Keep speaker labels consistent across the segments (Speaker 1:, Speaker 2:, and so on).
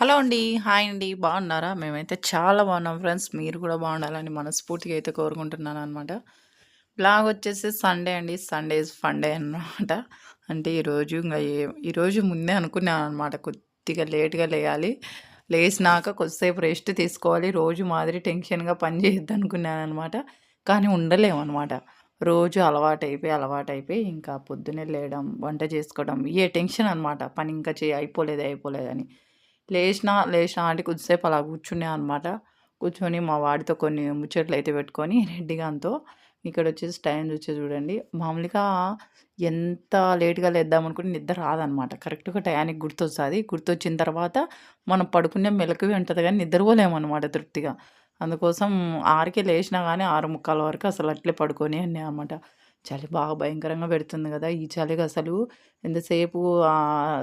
Speaker 1: Hello అండి. Hi అండి. బాగున్నారా? మేమైతే చాలా బాగున్నాం ఫ్రెండ్స్. మీరు కూడా బాగుండాలని మనస్ఫూర్తిగా అయితే కోరుకుంటున్నాను అనమాట బ్లాగ్ వచ్చేసి సండే అండి. సండే ఇస్ ఫండే అనమాట. అంటే ఈరోజు ఇంకా ఏ ఈరోజు ముందే అనుకున్నాననమాట. కొద్దిగా లేట్‌గా లేయాలి. లేచినాక కొద్దిసేపు రెస్ట్ తీసుకోవాలి. రోజు మాదిరి టెన్షన్‌గా పని అనమాట కానీ ఉండలేము అనమాట రోజు అలవాటైపోయి, అలవాటైపోయి ఇంకా పొద్దున్నే లేయడం, వంట చేసుకోవడం ఏ టెన్షన్ అనమాట. పని ఇంకా చే అయిపోలేదు, అయిపోలేదని. లేచినా, లేచినా అంటే కొద్దిసేపు అలా కూర్చున్నా అనమాట. కూర్చొని మా వాడితో కొన్ని ముచ్చట్లు అయితే పెట్టుకొని రెడ్డిగాంతో ఇక్కడ వచ్చేసి టైం చూసి చూడండి. మామూలుగా ఎంత లేట్‌గా లేద్దామనుకున్న నిద్ర రాదనమాట. కరెక్ట్‌గా టయానికి గుర్తొస్తుంది గుర్తొచ్చిన తర్వాత మనం పడుకునే మెలకువి ఉంటుంది కానీ నిద్రపోలేమన్నమాట తృప్తిగా. అందుకోసం ఆరుకే లేచినా కానీ ఆరు ముక్కాల వరకు అసలు అట్లే పడుకొని అన్నీ అనమాట. చలి బాగా భయంకరంగా పెడుతుంది కదా ఈ చలికి అసలు ఎంతసేపు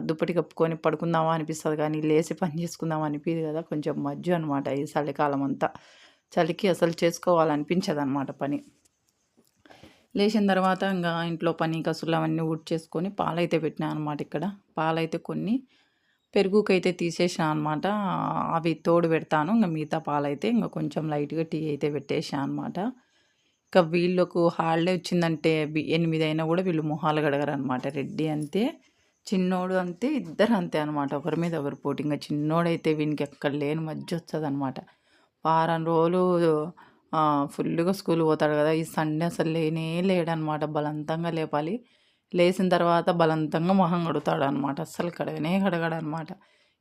Speaker 1: దుప్పటి కప్పుకొని పడుకుందామా అనిపిస్తుంది కానీ లేచి పని చేసుకుందామా అనిపియదు కదా కొంచెం మజ్జు అనమాట ఈ చలికాలం అంతా. చలికి అసలు చేసుకోవాలనిపించదనమాట పని. లేచిన తర్వాత ఇంకా ఇంట్లో పని కసులు అవన్నీ ఊడ్ చేసుకొని పాలైతే పెట్టినా అనమాట ఇక్కడ. పాలైతే కొన్ని పెరుగుకైతే తీసేసాను అనమాట. అవి తోడు పెడతాను. ఇంకా మిగతా పాలైతే ఇంకా కొంచెం లైట్‌గా టీ అయితే పెట్టేసాను అనమాట. ఇంకా వీళ్ళకు హాలిడే వచ్చిందంటే బి 8 అయినా వీళ్ళు మొహాలు గడగరు అనమాట రెడ్డి అంతే, చిన్నోడు అంతే, ఇద్దరు అంతే అనమాట. ఒకరి మీద ఒకరు పోటీ. ఇంకా చిన్నోడైతే వీనికి ఎక్కడ లేని మధ్య వస్తుంది అనమాట వారం రోజులు ఫుల్గా ఫుల్లుగా పోతాడు కదా ఈ సండే అసలు లేనే లేడనమాట. బలవంతంగా లేపాలి. లేచిన తర్వాత బలవంతంగా మొహం కడుగుతాడనమాట. అస్సలు కడగనే కడగడనమాట.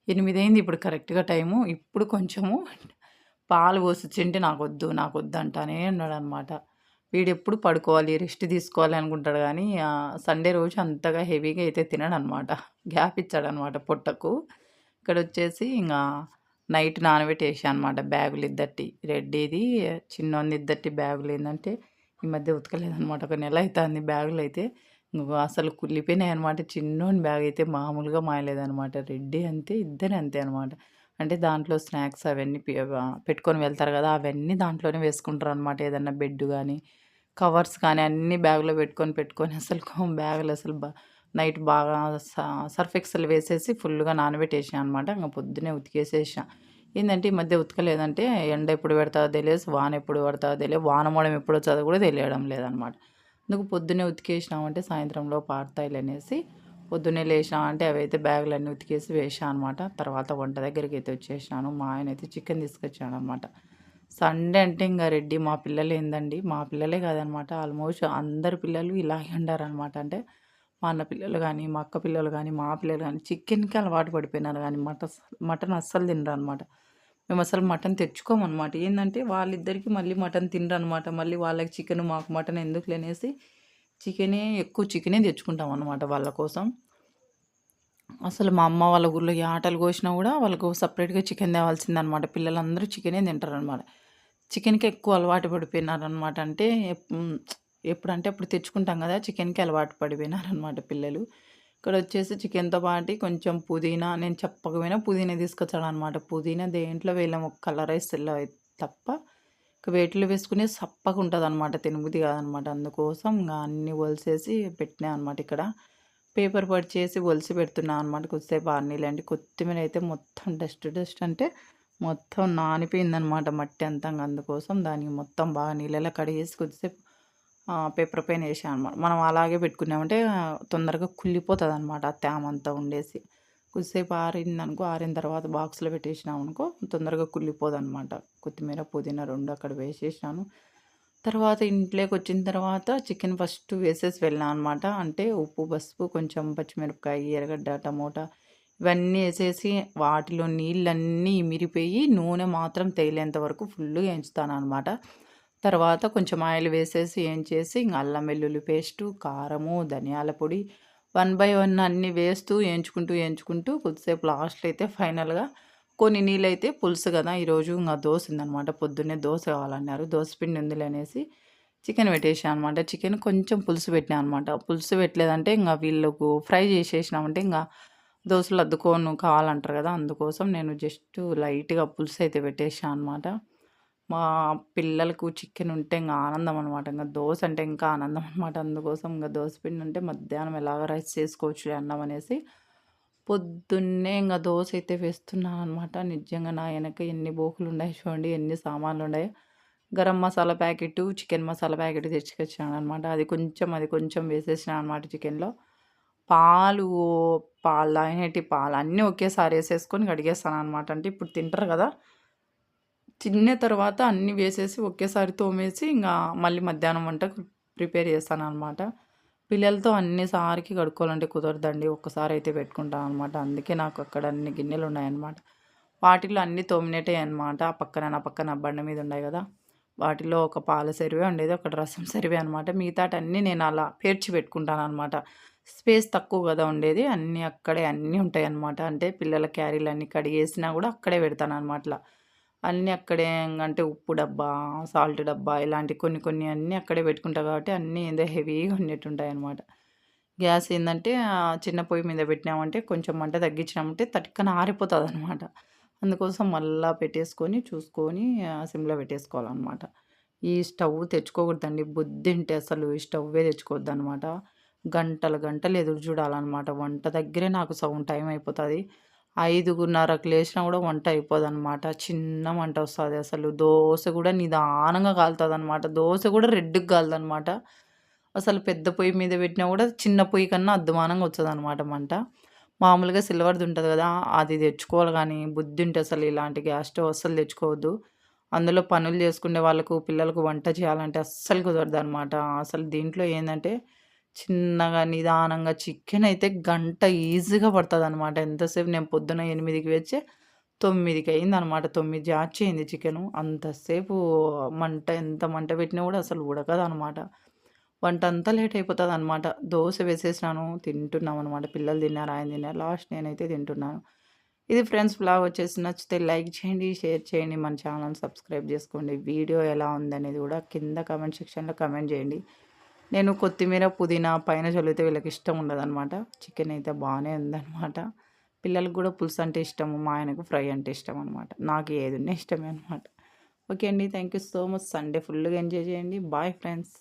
Speaker 1: 8 అయింది ఇప్పుడు కరెక్ట్‌గా టైము. ఇప్పుడు కొంచెము పాలు పోసి నాకు వద్దు నాకు వద్దు అంటానే ఉన్నాడనమాట. వీడెప్పుడు పడుకోవాలి, రెస్ట్ తీసుకోవాలి అనుకుంటాడు కానీ సండే రోజు అంతగా హెవీగా అయితే తినడనమాట. గ్యాప్ ఇచ్చాడనమాట పొట్టకు. ఇక్కడ వచ్చేసి ఇంకా నైట్ నానబెట్టేసా అనమాట బ్యాగులు ఇద్దరియి. రెడ్డిది, చిన్నోనిది ఇద్దరియి బ్యాగులు ఏంటంటే ఈ మధ్య ఉతకలేదనమాట. ఒక నెల అవుతుంది బ్యాగులు అయితే అసలు కుళ్ళిపోయినాయి అనమాట చిన్నోని బ్యాగ్ అయితే మామూలుగా మాయలేదనమాట. రెడ్డి అంతే, ఇద్దరు అంతే అనమాట. అంటే దాంట్లో స్నాక్స్ అవన్నీ పెట్టుకొని వెళ్తారు కదా అవన్నీ దాంట్లోనే వేసుకుంటారు అనమాట ఏదన్నా బెడ్ కానీ కవర్స్ కానీ అన్నీ బ్యాగ్‌లో పెట్టుకొని, పెట్టుకొని అసలు బ్యాగులు అసలు బా నైట్ బాగా స సర్ఫ్ ఎక్సెల్ వేసేసి ఫుల్గా నానబెట్టేసాను అనమాట. ఇంకా పొద్దున్నే ఉతికేసేసా. ఏంటంటే ఈ మధ్య ఉతకలేదంటే ఎండ ఎప్పుడు పెడతాదో తెలియదు, వాన ఎప్పుడు పడతాదో తెలియదు, వాన మోడం ఎప్పుడొచ్చాదో కూడా తెలియడం లేదనమాట. అందుకు పొద్దున్నే ఉతికేసినామంటే సాయంత్రంలో సాయంత్రంలోపు ఆరుతాయిలనేసి పొద్దున్నే లేచినామంటే అవైతే బ్యాగులన్నీ ఉతికేసి వేసాను అనమాట. తర్వాత వంట దగ్గరికి అయితే వచ్చేసినాను. మా ఆయన అయితే చికెన్ తీసుకొచ్చాడనమాట. సండే అంటే ఇంకా రెడ్డి మా పిల్లలు ఏందండి మా పిల్లలే కాదనమాట. ఆల్మోస్ట్ అందరు పిల్లలు ఇలాగే ఉండారనమాట. అంటే మా అన్న పిల్లలు కానీ మా అక్క పిల్లలు కానీ మా పిల్లలు కానీ చికెన్‌కి అలవాటు పడిపోయినారు కానీ మటన్ మటన్ అస్సలు తినరనమాట. అసలు మటన్ తెచ్చుకోమనమాట. ఏంటంటే వాళ్ళిద్దరికీ మళ్ళీ మటన్ తినరనమాట. మళ్ళీ వాళ్ళకి చికెన్ మాకు మటన్ ఎందుకు లేనేసి చికెనే ఎక్కువ చికెనే తెచ్చుకుంటాం అనమాట వాళ్ళ కోసం. అసలు మా అమ్మ వాళ్ళ ఊర్లో ఆటలు కోసినా కూడా వాళ్ళకు సపరేట్గా చికెన్ తేవాల్సిందనమాట. పిల్లలందరూ చికెనే తింటారనమాట. చికెన్‌కి ఎక్కువ అలవాటు పడిపోయినారనమాట. అంటే ఎప్పుడంటే అప్పుడు తెచ్చుకుంటాం కదా చికెన్‌కి అలవాటు పడిపోయినారనమాట పిల్లలు. ఇక్కడ వచ్చేసి చికెన్‌తో పాటి కొంచెం పుదీనా నేను చెప్పకపోయినా పుదీనా తీసుకొచ్చాడనమాట. పుదీనా దేంట్లో వేయలేము కలర్ రైస్‌లో తప్ప ఇక వేటిలో వేసుకునే సప్పగుంటదనమాట. తినబుద్ధి కాదనమాట. అందుకోసం ఇంకా అన్నీ వలిసేసి పెట్టినా అనమాట ఇక్కడ. పేపర్ పరిచేసి ఒలిసి పెడుతున్నాను అనమాట. కొద్దిసేపు ఆరనీయాలంటే కొత్తిమీర అయితే మొత్తం డస్ట్ డస్ట్ అంటే మొత్తం నానిపోయిందనమాట మట్టి అంతా. అందుకోసం దానికి మొత్తం బాగా నీళ్ళలో కడిగేసి కొద్దిసేపు పేపర్ పైన వేసాను అనమాట. మనం అలాగే పెట్టుకున్నామంటే తొందరగా కుళ్ళిపోతదనమాట ఆ తేమంతా ఉండేసి. కొద్దిసేపు ఆరిందనుకో, ఆరిన తర్వాత బాక్స్‌లో పెట్టేసినామనుకో తొందరగా కుళ్ళిపోదనమాట. కొత్తిమీర, పుదీనా రెండు అక్కడ వేసేసినాను. తర్వాత ఇంట్లోకి వచ్చిన తర్వాత చికెన్ ఫస్ట్ వేసేసి వెళ్ళాను అనమాట. అంటే ఉప్పు, పసుపు, కొంచెం పచ్చిమిరపకాయ, ఎర్రగడ్డ, టమోటా ఇవన్నీ వేసేసి వాటిలో నీళ్ళన్నీ మిరిపోయి నూనె మాత్రం తేలేంత వరకు ఫుల్గా వేయించుతాను అనమాట తర్వాత కొంచెం ఆయిల్ వేసేసి వేయించేసి ఇంగ అల్లం వెల్లుల్లి పేస్టు, కారము, ధనియాల పొడి వన్ బై వన్ అన్నీ వేస్తూ వేయించుకుంటూ వేయించుకుంటూ కొద్దిసేపు లాస్ట్‌లో అయితే ఫైనల్‌గా కొన్ని నీళ్ళైతే పులుసు కదా ఈరోజు ఇంకా దోశ ఉందనమాట. పొద్దున్నే దోశ కావాలన్నారు. దోస పిండి ఉందిలే అనేసి చికెన్ పెట్టేసాను అనమాట. చికెన్ కొంచెం పులుసు పెట్టినా అనమాట. పులుసు పెట్టలేదంటే ఇంకా వీళ్ళకు ఫ్రై చేసేసినామంటే ఇంకా దోశలు అద్దుకోను కావాలంటారు కదా అందుకోసం నేను జస్ట్ లైట్‌గా పులుసు అయితే పెట్టేసాను అనమాట. మా పిల్లలకు చికెన్ ఉంటే ఇంకా ఆనందం అనమాట. ఇంకా దోశ అంటే ఇంకా ఆనందం అనమాట. అందుకోసం ఇంకా దోశ పిండి ఉంటే మధ్యాహ్నం ఎలాగో రైస్ చేసుకోవచ్చు అన్నం అనేసి పొద్దున్నే ఇంకా దోశ అయితే వేస్తున్నాను అనమాట నిజంగా నా వెనక ఎన్ని బోకులు ఉన్నాయి చూడండి ఎన్ని సామాన్లు ఉన్నాయి garam masala packet chicken masala packet తెచ్చుకొచ్చాను అనమాట అది కొంచెం అది కొంచెం వేసేసిన అనమాట చికెన్లో. పాలు పాలు తాగినట్టు పాలు అన్నీ ఒకేసారి వేసేసుకొని కడిగేస్తాను అనమాట అంటే ఇప్పుడు తింటారు కదా తిన్న తర్వాత అన్నీ వేసేసి ఒకేసారి తోమేసి ఇంకా మళ్ళీ మధ్యాహ్నం వంట ప్రిపేర్ చేస్తాను అనమాట పిల్లలతో అన్నిసారికి కడుక్కోవాలంటే కుదరదండి. ఒక్కసారి అయితే పెట్టుకుంటాను అనమాట అందుకే నాకు అక్కడ అన్ని గిన్నెలు ఉన్నాయన్నమాట. వాటిలో అన్ని తోమినేటాయి అనమాట ఆ పక్కన నా పక్కన బండ మీద ఉన్నాయి కదా. వాటిలో ఒక పాల సెరివే ఉండేది ఒక రసం సెరివే అనమాట మిగతాటన్నీ నేను అలా పేర్చి పెట్టుకుంటాను అనమాట స్పేస్ తక్కువ కదా ఉండేది. అన్నీ అక్కడే అన్నీ ఉంటాయి అనమాట అంటే పిల్లల క్యారీలు అన్నీ కడిగేసినా కూడా అక్కడే పెడతాను అనమాట అన్నీ అక్కడే అంటే ఉప్పు డబ్బా సాల్ట్ డబ్బా ఇలాంటి కొన్ని కొన్ని అన్నీ అక్కడే పెట్టుకుంటా కాబట్టి అన్నీ ఏదో హెవీగా ఉండేటుంటాయి అనమాట గ్యాస్ ఏంటంటే చిన్న పొయ్యి మీద పెట్టినామంటే కొంచెం మంట తగ్గించినామంటే తట్టుకన ఆరిపోతుంది అనమాట అందుకోసం మళ్ళా పెట్టేసుకొని చూసుకొని సిమ్లో పెట్టేసుకోవాలన్నమాట. ఈ స్టవ్ తెచ్చుకోకూడదండి. బుద్ధి ఉంటే అసలు ఈ స్టవ్వే తెచ్చుకోవద్దు అనమాట గంటలు గంటలు ఎదురు చూడాలన్నమాట. వంట దగ్గరే నాకు సౌండ్ టైం అయిపోతుంది. ఐదుగున్నరకు లేచినా కూడా వంట అయిపోదనమాట చిన్న వంట వస్తుంది అసలు. దోశ కూడా నిదానంగా కాలుతుంది అనమాట దోశ కూడా రెడ్డుకి కాలదనమాట అసలు పెద్ద పొయ్యి మీద పెట్టినా కూడా చిన్న పొయ్యి కన్నా అద్దుమానంగా వస్తుంది అనమాట మంట. మామూలుగా సిల్వర్ది ఉంటుంది కదా అది తెచ్చుకోవాలి కానీ బుద్ధి ఉంటే అసలు ఇలాంటి గ్యాస్ స్టవ్ అస్సలు తెచ్చుకోవద్దు. అందులో పనులు చేసుకునే వాళ్ళకు పిల్లలకు వంట చేయాలంటే అస్సలు కుదరదు అనమాట అసలు దీంట్లో ఏంటంటే చిన్నగా నిదానంగా చికెన్ అయితే గంట ఈజీగా పడుతుంది అనమాట ఎంతసేపు నేను పొద్దున ఎనిమిదికి వచ్చి తొమ్మిదికి అయింది అనమాట తొమ్మిది జాచి అయింది చికెను. అంతసేపు మంట ఎంత మంట పెట్టినా కూడా అసలు ఉడకదు అనమాట వంట అంతా లేట్ అయిపోతుంది అనమాట దోశ వేసేసినాను తింటున్నాం అనమాట పిల్లలు తిన్నారు ఆయన తిన్నారు. లాస్ట్ నేనైతే తింటున్నాను. ఇది ఫ్రెండ్స్ బ్లాగ్ వచ్చేసి నచ్చితే లైక్ చేయండి షేర్ చేయండి. మన ఛానల్ సబ్స్క్రైబ్ చేసుకోండి. వీడియో ఎలా ఉందనేది కూడా కింద కమెంట్ సెక్షన్లో కమెంట్ చేయండి. నేను కొత్తిమీర పుదీనా పైన చల్లితే వీళ్ళకి ఇష్టం ఉండదన్నమాట. చికెన్ అయితే బాగానే ఉందన్నమాట. పిల్లలకు కూడా పులుసు అంటే ఇష్టము మా ఆయనకు ఫ్రై అంటే ఇష్టం అనమాట నాకు ఏది ఇష్టమే అనమాట ఓకే అండి thank you so much Sunday ఫుల్గా ఎంజాయ్ చేయండి. Bye friends